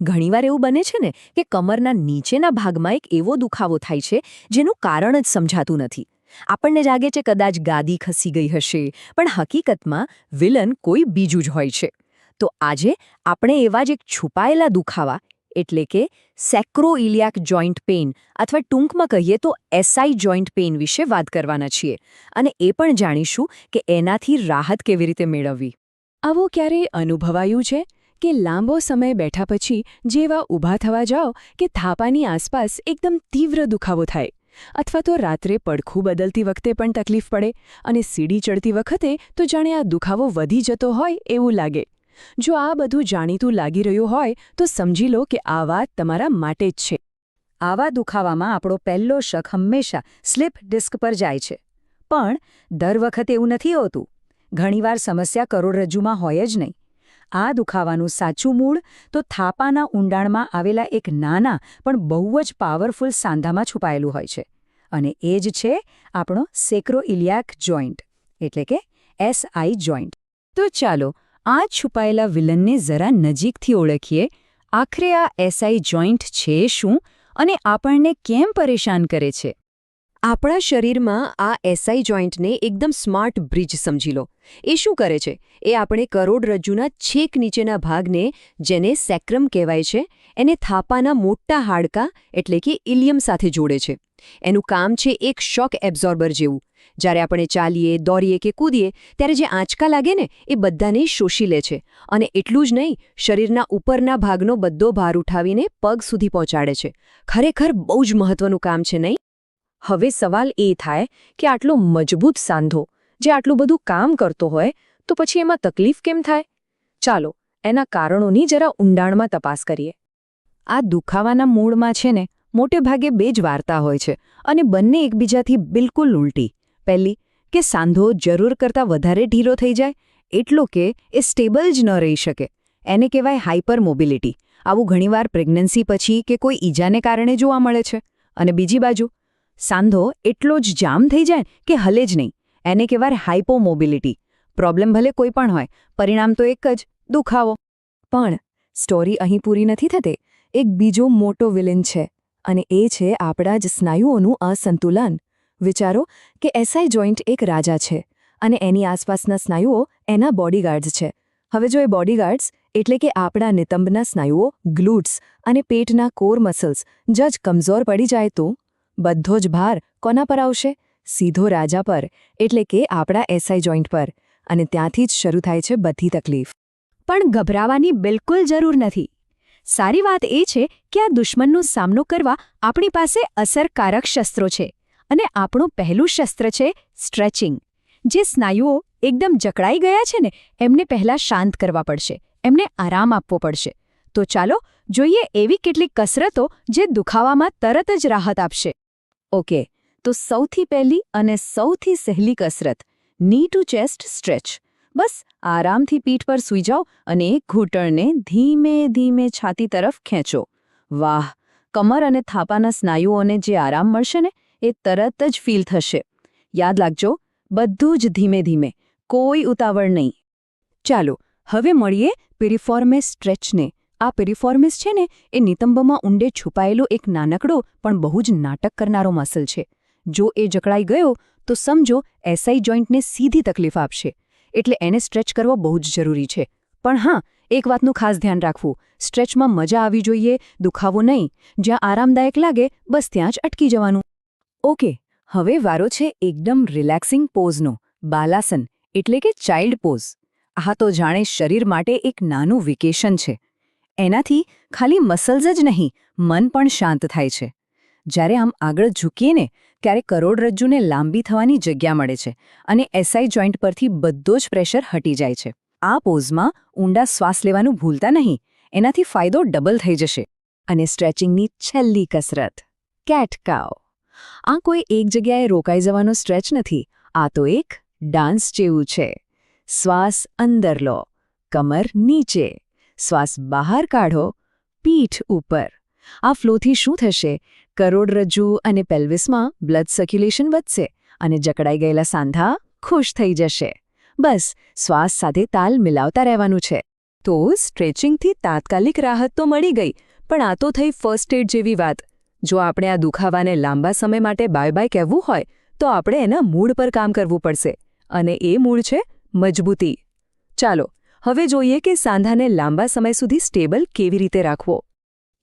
ઘણીવાર એવું બને છે ને કે કમરના નીચેના ભાગમાં એક એવો દુખાવો થાય છે જેનું કારણ જ સમજાતું નથી. આપણને જાગે છે કદાચ ગાદી ખસી ગઈ હશે, પણ હકીકતમાં વિલન કોઈ બીજું જ હોય છે. તો આજે આપણે એવા જ એક છુપાયેલા દુખાવા, એટલે કે સેક્રોઇલિયાક જોઈન્ટ પેઇન અથવા ટૂંકમાં કહીએ તો એસઆઈ જોઈન્ટ પેઇન વિશે વાત કરવાના છીએ અને એ પણ જાણીશું કે એનાથી રાહત કેવી રીતે મેળવવી. આવો ક્યારેય અનુભવાયું છે? કે લાંબો સમય બેઠા પછી જેવા ઊભા થવા જાઓ કે થાપાની આસપાસ એકદમ તીવ્ર દુખાવો થાય. અથવા તો રાત્રે પડખું બદલતી વખતે પણ તકલીફ પડે અને સીડી ચડતી વખતે તો જાણે આ દુખાવો વધી જતો હોય એવું લાગે. જો આ બધું જાણીતું લાગી રહ્યું હોય તો સમજી લો કે આ વાત તમારા માટે જ છે. આવા દુખાવામાં આપણો પહેલો શક હંમેશા સ્લીપ ડિસ્ક પર જાય છે. પણ દર વખતે એવું નથી હોતું. ઘણીવાર સમસ્યા કરોડરજ્જુમાં હોય જ નહીં. આ દુખાવાનું સાચું મૂળ તો થાપાના ઊંડાણમાં આવેલા એક નાના પણ બહુ જ પાવરફુલ સાંધામાં છુપાયેલું હોય છે. અને એ જ છે આપણો સેક્રોઇલિયાક જોઈન્ટ, એટલે કે એસઆઈ જોઈન્ટ. તો ચાલો આ છુપાયેલા વિલનને જરા નજીકથી ઓળખીએ. આખરે આ એસઆઈ જોઈન્ટ છે શું? અને આપણને કેમ પરેશાન કરે છે? આપણા શરીરમાં આ એસઆઈ જોઈન્ટને એકદમ સ્માર્ટ બ્રિજ સમજી લો. એ શું કરે છે? એ આપણે કરોડરજ્જુના છેક નીચેના ભાગને જેને સેક્રમ કહેવાય છે, એને થાપાના મોટા હાડકાં એટલે કે ઇલિયમ સાથે જોડે છે. એનું કામ છે એક શોક એબ્ઝોર્બર જેવું. જ્યારે આપણે ચાલીએ દોડીએ કે કૂદીએ, ત્યારે જે આંચકા લાગે ને, એ બધાને શોષી લે છે. અને એટલું જ નહીં, શરીરના ઉપરના ભાગનો બધો ભાર ઉઠાવીને પગ સુધી પહોંચાડે છે. ખરેખર બહુ જ મહત્વનું કામ છે, નહીં? હવે સવાલ એ થાય કે આટલો મજબૂત સાંધો જે આટલું બધું કામ કરતો હોય, તો પછી એમાં તકલીફ કેમ થાય? ચાલો, એના કારણોની જરા ઊંડાણમાં તપાસ કરીએ. આ દુખાવાના મૂળમાં છે ને, મોટે ભાગે બે જ વાર્તા હોય છે અને બંને એકબીજાથી બિલકુલ ઉલટી. પહેલી, કે સાંધો જરૂર કરતાં વધારે ઢીલો થઈ જાય, એટલો કે એ સ્ટેબલ જ ન રહી શકે. એને કહેવાય હાઇપર મોબિલિટી આવું ઘણીવાર પ્રેગ્નન્સી પછી કે કોઈ ઈજાને કારણે જોવા મળે છે. અને બીજી બાજુ સાંધો એટલો જ જામ થઈ જાય કે હલે જ નહીં. એને કહેવાય હાઇપોમોબિલિટી પ્રોબ્લેમ ભલે કોઈ પણ હોય, પરિણામ તો એક જ, દુખાવો. પણ સ્ટોરી અહીં પૂરી નથી થતી. એક બીજો મોટો વિલન છે અને એ છે આપણા જ સ્નાયુઓનું અસંતુલન. વિચારો કે એસઆઈ જોઈન્ટ એક રાજા છે અને એની આસપાસના સ્નાયુઓ એના બોડીગાર્ડ્સ છે. હવે જો એ બોડીગાર્ડ્સ એટલે કે આપણા નિતંબના સ્નાયુઓ, ગ્લુટ્સ અને પેટના કોર મસલ્સ જજ કમજોર પડી જાય તો? બધો જ ભાર કોના પર આવશે? સીધો રાજા પર, એટલે કે આપણા એસઆઈ જોઈન્ટ પર. અને ત્યાંથી જ શરૂ થાય છે બધી તકલીફ. પણ ગભરાવાની બિલકુલ જરૂર નથી. સારી વાત એ છે કે આ દુશ્મનનો સામનો કરવા આપણી પાસે અસરકારક શસ્ત્રો છે. અને આપણું પહેલું શસ્ત્ર છે સ્ટ્રેચિંગ. જે સ્નાયુઓ એકદમ જકડાઈ ગયા છે ને, એમને પહેલાં શાંત કરવા પડશે. એમને આરામ આપવો પડશે. તો ચાલો જોઈએ એવી કેટલીક કસરતો જે દુખાવામાં તરત જ રાહત આપશે. ઓકે, તો સૌથી પહેલી અને સૌથી સહેલી કસરતની ટુ ચેસ્ટ સ્ટ્રેચ બસ, આરામથી પીઠ પર સૂઈ જાઓ અને ઘૂંટણને ધીમે ધીમે છાતી તરફ ખેંચો. વાહ, કમર અને થાપાના સ્નાયુઓને જે આરામ મળશે ને, એ તરત જ ફીલ થશે. યાદ રાખજો, બધું જ ધીમે ધીમે, કોઈ ઉતાવળ નહીં. ચાલો, હવે મળીએ પિરિફોર્મે સ્ટ્રેચને આ પેરિફોર્મિસ છે ને, એ નિતંબમાં ઊંડે છુપાયેલો એક નાનકડો પણ બહુ જ નાટક કરનારો મસલ છે. જો એ જકડાઈ ગયો, તો સમજો એસઆઈ જોઈન્ટને સીધી તકલીફ આપશે. એટલે એને સ્ટ્રેચ કરવો બહુ જ જરૂરી છે. પણ હા, એક વાતનું ખાસ ધ્યાન રાખવું. સ્ટ્રેચમાં મજા આવી જોઈએ, દુખાવો નહીં. જ્યાં આરામદાયક લાગે, બસ ત્યાં જ અટકી જવાનું. ઓકે, હવે વારો છે એકદમ રિલેક્સિંગ પોઝનો, બાલાસન, એટલે કે ચાઇલ્ડ પોઝ. આ તો જાણે શરીર માટે એક નાનું વેકેશન છે. એનાથી ખાલી મસલ્સ જ નહીં, મન પણ શાંત થાય છે. જ્યારે આમ આગળ ઝૂકીએ ને, ત્યારે કરોડરજ્જુને લાંબી થવાની જગ્યા મળે છે અને એસઆઈ જોઈન્ટ પરથી બધો જ પ્રેશર હટી જાય છે. આ પોઝમાં ઊંડા શ્વાસ લેવાનું ભૂલતા નહીં, એનાથી ફાયદો ડબલ થઈ જશે. અને સ્ટ્રેચિંગની છેલ્લી કસરત કેટ કાવ આ કોઈ એક જગ્યાએ રોકાઈ જવાનો સ્ટ્રેચ નથી, આ તો એક ડાન્સ જેવું છે. શ્વાસ અંદર લો કમર નીચે. શ્વાસ બહાર કાઢો, પીઠ ઉપર. આ ફ્લોથી શું થશે? કરોડરજ્જુ અને પેલ્વિસમાં બ્લડ સર્ક્યુલેશન વધશે અને જકડાઈ ગયેલા સાંધા ખુશ થઈ જશે. બસ, શ્વાસ સાથે તાલ મિલાવતા રહેવાનું છે. તો સ્ટ્રેચિંગથી તાત્કાલિક રાહત તો મળી ગઈ, પણ આ તો થઈ ફર્સ્ટ એડ જેવી વાત. જો આપણે આ દુખાવાને લાંબા સમય માટે બાય બાય કહેવું હોય, તો આપણે એના મૂળ પર કામ કરવું પડશે. અને એ મૂળ છે મજબૂતી. ચાલો હવે જોઈએ કે સાંધાને લાંબા સમય સુધી સ્ટેબલ કેવી રીતે રાખવો.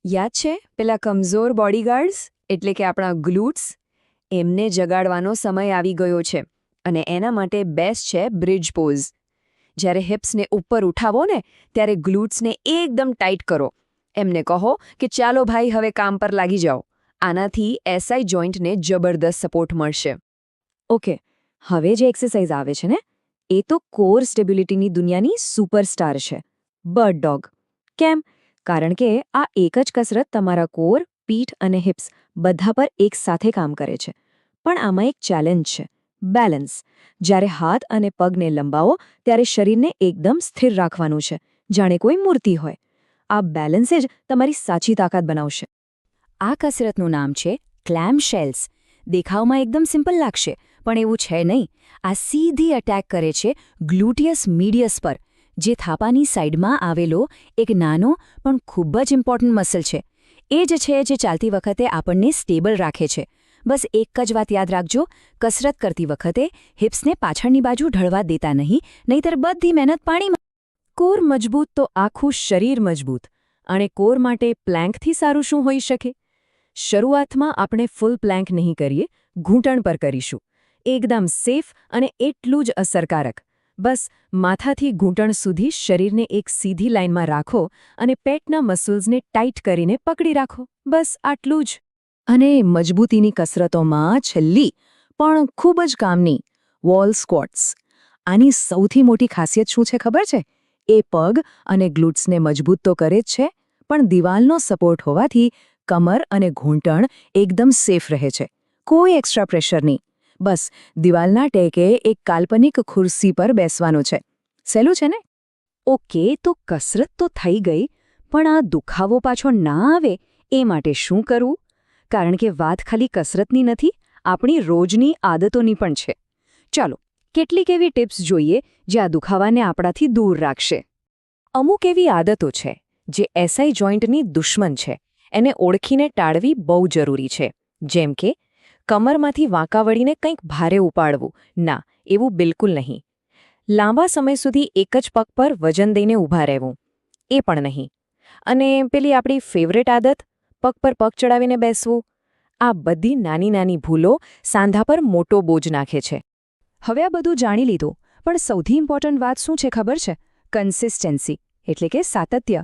યાદ છે? પેલા કમઝોર બોડીગાર્ડ્સ, એટલે કે આપણા ગ્લૂટ્સ, એમને જગાડવાનો સમય આવી ગયો છે. અને એના માટે બેસ્ટ છે બ્રિજ પોઝ. જ્યારે હિપ્સને ઉપર ઉઠાવો ને, ત્યારે ગ્લૂટ્સને એકદમ ટાઈટ કરો. એમને કહો કે, ચાલો ભાઈ, હવે કામ પર લાગી જાઓ. આનાથી એસઆઈ જોઈન્ટને જબરદસ્ત સપોર્ટ મળશે. ઓકે, હવે જે એક્સરસાઇઝ આવે છે ને એ તો કોર સ્ટેબિલિટીની દુનિયાની સુપરસ્ટાર છે. Bird dog. કેમ? કારણ કે આ એક જ કસરત તમારા કોર, પીઠ અને હિપ્સ બધા પર એક સાથે કામ કરે છે. પણ આમાં એક ચેલેન્જ છે. બેલેન્સ. જ્યારે હાથ અને પગને લંબાવો, ત્યારે શરીરને એકદમ સ્થિર રાખવાનું છે. જાણે કોઈ મૂર્તિ હોય. આ બેલેન્સે જ તમારી સાચી તાકાત બનાવશે. આ કસરતનું નામ છે ક્લેમ શેલ્સ. દેખાવમાં એકદમ સિમ્પલ લાગશે, પણ એવું છે નહીં. આ સીધી અટેક કરે છે ગ્લુટિયસ મીડિયસ પર, જે થાપાની સાઈડમાં આવેલો એક નાનો પણ ખૂબ જ ઇમ્પોર્ટન્ટ મસલ છે. એ જ છે જે ચાલતી વખતે આપણને સ્ટેબલ રાખે છે. બસ એક જ વાત યાદ રાખજો, કસરત કરતી વખતે હિપ્સને પાછળની બાજુ ઢળવા દેતા નહીં, નહીતર બધી મહેનત પાણીમાં. કોર મજબૂત તો આખું શરીર મજબૂત. અને કોર માટે પ્લેન્કથી સારું શું હોઈ શકે? શરૂઆતમાં આપણે ફૂલ પ્લેન્ક નહીં કરીએ, ઘૂંટણ પર કરીશું. એકદમ સેફ અને એટલું જ અસરકારક. બસ, માથાથી ઘૂંટણ સુધી શરીરને એક સીધી લાઇનમાં રાખો અને પેટના મસલ્સને ટાઈટ કરીને પકડી રાખો. બસ, આટલું જ. અને મજબૂતીની કસરતોમાં છેલ્લી, પણ ખૂબ જ કામની, વોલ સ્કોટ્સ આની સૌથી મોટી ખાસિયત શું છે ખબર છે? એ પગ અને ગ્લુટ્સને મજબૂત તો કરે જ છે, પણ દિવાલનો સપોર્ટ હોવાથી કમર અને ઘૂંટણ એકદમ સેફ રહે છે. કોઈ એક્સ્ટ્રા પ્રેશર નહીં. બસ, દિવાલના ટેકે એક કાલ્પનિક ખુરશી પર બેસવાનું છે. સહેલું છે ને? ઓકે, તો કસરત તો થઈ ગઈ, પણ આ દુખાવો પાછો ના આવે, એ માટે શું કરવું કારણ કે વાત ખાલી કસરતની નથી, આપણી રોજની આદતોની પણ છે. ચાલો, કેટલીક એવી ટિપ્સ જોઈએ, જે આ દુખાવાને આપણાથી દૂર રાખશે. અમુક એવી આદતો છે, જે એસઆઈ જોઈન્ટની દુશ્મન છે. એને ઓળખીને ટાળવી બહુ જરૂરી છે. જેમ કે, કમરમાંથી વાંકા વળીને કંઈક ભારે ઉપાડવું. ના, એવું બિલકુલ નહીં. લાંબા સમય સુધી એક જ પગ પર વજન દઈને ઊભા રહેવું. એ પણ નહીં. અને પેલી આપણી ફેવરેટ આદત, પગ પર પગ ચડાવીને બેસવું. આ બધી નાની નાની ભૂલો સાંધા પર મોટો બોજ નાખે છે. હવે આ બધું જાણી લીધું, પણ સૌથી ઇમ્પોર્ટન્ટ વાત શું છે ખબર છે? કન્સિસ્ટન્સી એટલે કે સાતત્ય.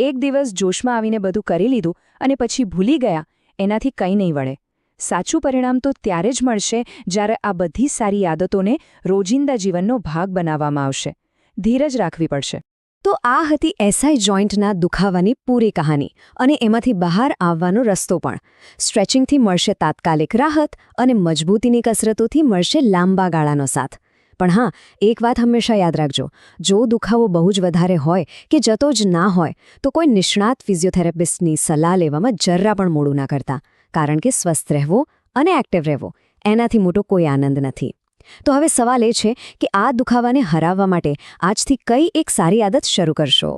એક દિવસ જોશમાં આવીને બધું કરી લીધું અને પછી ભૂલી ગયા, એનાથી કંઈ નહીં વળે. સાચું પરિણામ તો ત્યારે જ મળશે જ્યારે આ બધી સારી આદતોને રોજિંદા જીવનનો ભાગ બનાવવામાં આવશે. ધીરજ રાખવી પડશે. તો આ હતી એસઆઈ જોઈન્ટના દુખાવાની પૂરી કહાની અને એમાંથી બહાર આવવાનો રસ્તો પણ. સ્ટ્રેચિંગથી મળશે તાત્કાલિક રાહત અને મજબૂતીની કસરતોથી મળશે લાંબા ગાળાનો સાથ. પણ હા, એક વાત હંમેશા યાદ રાખજો. જો દુખાવો બહુ જ વધારે હોય કે જતો જ ના હોય, તો કોઈ નિષ્ણાત ફિઝિયોથેરાપિસ્ટની સલાહ લેવામાં જરા પણ મોડું ના કરતા. કારણ કે સ્વસ્થ રહેવો અને એક્ટિવ રહેવો, એનાથી મોટો કોઈ આનંદ નથી. તો હવે સવાલ એ છે કે આ દુખાવાને હરાવવા માટે આજથી કઈ એક સારી આદત શરૂ કરશો?